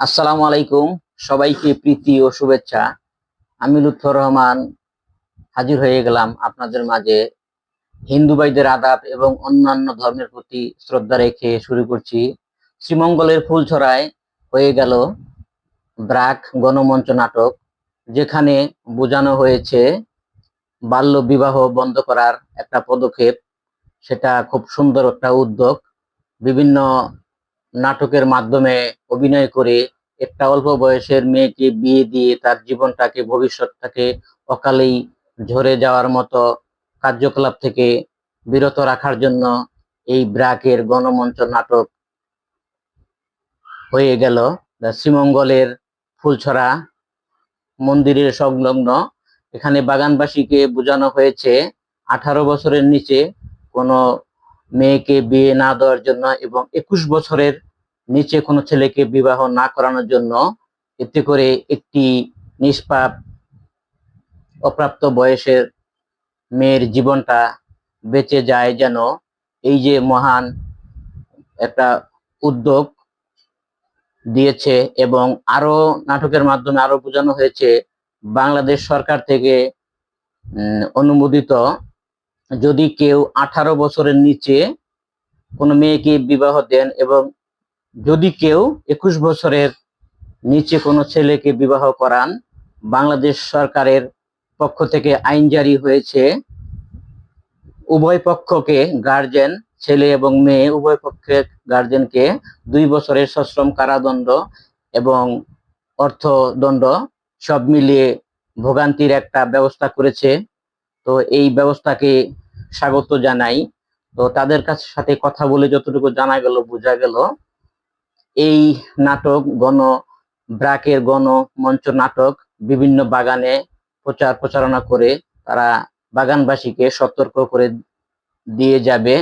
আসসালামু আলাইকুম। সবাইকে প্রীতি ও শুভেচ্ছা। আমি লুৎফর রহমান, হাজির হয়ে গেলাম আপনাদের মাঝে। হিন্দু ভাইদের আদাব এবং অন্যান্য ধর্মের প্রতি শ্রদ্ধা রেখে শুরু করছি। শ্রীমঙ্গলের ফুলছড়ায় হয়ে গেল ব্রাক গণমঞ্চ নাটক, যেখানে বোঝানো হয়েছে বাল্য বিবাহ বন্ধ করার একটা পদক্ষেপ। সেটা খুব সুন্দর একটা উদ্যোগ। বিভিন্ন নাটকের মাধ্যমে অভিনয় করে একটা অল্প বয়সের মেয়েকে বিয়ে দিয়ে তার জীবনটাকে, ভবিষ্যৎটাকে অকালেই ঝরে যাওয়ার মতো কার্যকলাপ থেকে বিরত রাখার জন্য এই ব্রাকের গণমঞ্চ নাটক হয়ে গেল। শ্রীমঙ্গলের ফুলছড়া মন্দিরের সংলগ্ন। এখানে বাগানবাসীকে বোঝানো হয়েছে, আঠারো বছরের নিচে কোনো মেয়েকে বিয়ে না দেওয়ার জন্য এবং একুশ বছরের নিচে কোনো ছেলেকে বিবাহ না করানোর জন্য এতে করে একটি নিষ্পাপ, অপ্রাপ্ত বয়সের মেয়ের জীবনটা বেঁচে যায় যেন এই যে মহান একটা উদ্যোগ দিয়েছে এবং আরও নাটকের মাধ্যমে আরও বোঝানো হয়েছে, বাংলাদেশ সরকার থেকে অনুমোদিত যদি কেউ আঠারো বছরের নিচে কোনো মেয়েকে বিবাহ দেন এবং যদি কেউ একুশ বছরের নিচে কোনো ছেলেকে বিবাহ করান, বাংলাদেশ সরকারের পক্ষ থেকে আইন জারি হয়েছে, উভয় পক্ষকে গার্জেন ছেলে এবং মেয়ে, উভয় পক্ষের গার্জেনকে দুই বছরের সশ্রম কারাদণ্ড এবং অর্থদণ্ড সব মিলিয়ে ভোগান্তির একটা ব্যবস্থা করেছে। তো এই ব্যবস্থাকে স্বাগত জানাই। তো তাদের কাছে সাথে কথা বলে যতটুকু জানা গেল, বোঝা গেল এই নাটক, গণ ব্রাকের গণ মঞ্চ নাটক বিভিন্ন বাগানে প্রচার প্রচারণা করে তারা বাগানবাসীকে সতর্ক করে দিয়ে যাবে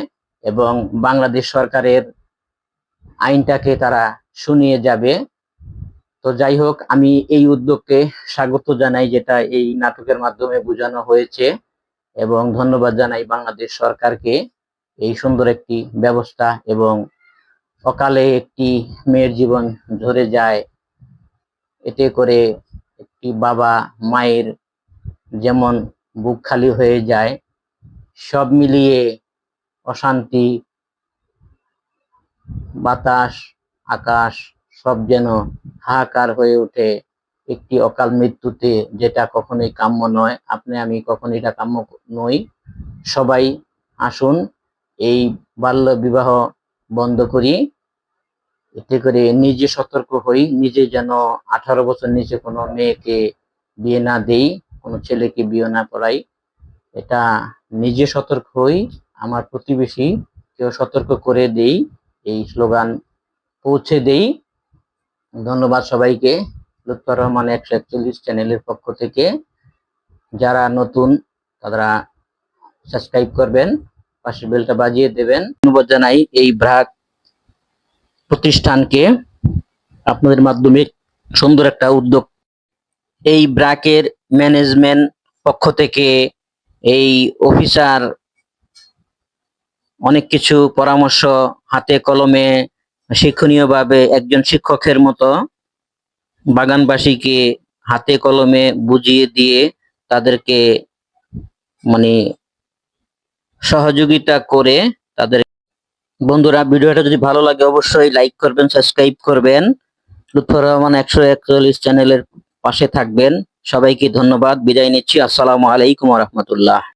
এবং বাংলাদেশ সরকারের আইনটাকে তারা শুনিয়ে যাবে। তো যাই হোক, আমি এই উদ্যোগকে স্বাগত জানাই যেটা এই নাটকের মাধ্যমে বোঝানো হয়েছে এবং ধন্যবাদ জানাই বাংলাদেশ সরকারকে এই সুন্দর একটি ব্যবস্থা এবং অকালে একটি মেয়ের জীবন ঝরে যায়। এতে করে একটি বাবা মায়ের যেমন বুক খালি হয়ে যায়, সব মিলিয়ে অশান্তি, বাতাস, আকাশ, সব যেন হাহাকার হয়ে ওঠে। একটি অকাল মৃত্যুতে যেটা কখনোই কাম্য নয়। আপনি, আমি কখনোই এটা কাম্য নই। সবাই আসুন, এই বাল্য বিবাহ বন্ধ করি। এতে করে নিজে সতর্ক হই, নিজে যেন আঠারো বছর নিচে কোনো মেয়েকে বিয়ে না দেই, কোনো ছেলেকে বিয়ে না করাই। এটা নিজে সতর্ক হই, আমার প্রতিবেশী কেউ সতর্ক করে দেই, এই স্লোগান পৌঁছে দেই। ধন্যবাদ সবাইকে, লুৎফর রহমান একশো একচল্লিশ চ্যানেলের পক্ষ থেকে। যারা নতুন, তারা সাবস্ক্রাইব করবেন পাশে বেলটা বাজিয়ে দেবেন। অনুবাদ জানাই, এই ব্রাক প্রতিষ্ঠানকে আপনাদের মাধ্যমে সুন্দর একটা উদ্যোগ। এই ব্রাকের ম্যানেজমেন্ট পক্ষ থেকে এই অফিসার অনেক কিছু পরামর্শ হাতে কলমে শিক্ষণীয়ভাবে একজন শিক্ষকের মতো বাগানবাসীকে হাতে কলমে বুঝিয়ে দিয়ে তাদেরকে মানে সহযোগিতা করে তাদের বন্ধুরা, ভিডিওটা যদি ভালো লাগে অবশ্যই লাইক করবেন সাবস্ক্রাইব করবেন। লুৎফর রহমান একশো একচল্লিশ চ্যানেলের পাশে থাকবেন। সবাইকে ধন্যবাদ। বিদায় নিচ্ছি। আসসালামু আলাইকুম রহমতুল্লাহ।